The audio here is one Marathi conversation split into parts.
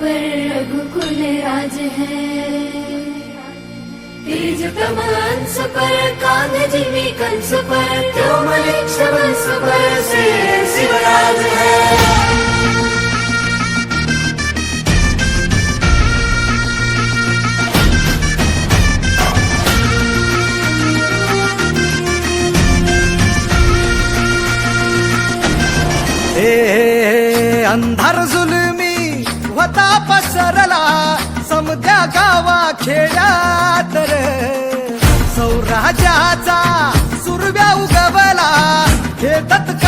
पर रघुकुल राज है। तेज प्रमांस पर कागज में कंस पर त्योमल सबस पर से शिवराज है। अंधर जुलमी होता पसरला. समद्या गावा खेड्यात रे. सौराजाचा सुरव्या उगवला. हे तत्काळ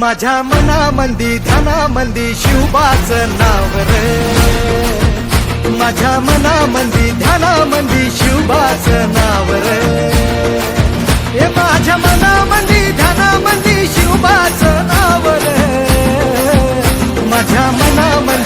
माझ्या मनामंदी ध्यानामंदी शिवबाच नाव रे. माझ्या मनामंदी ध्यानामंदी शिवबाच नाव रे. हे माझ्या मनामंदी ध्यानामंदी शिवबाच नाव रे. माझ्या मनामंदी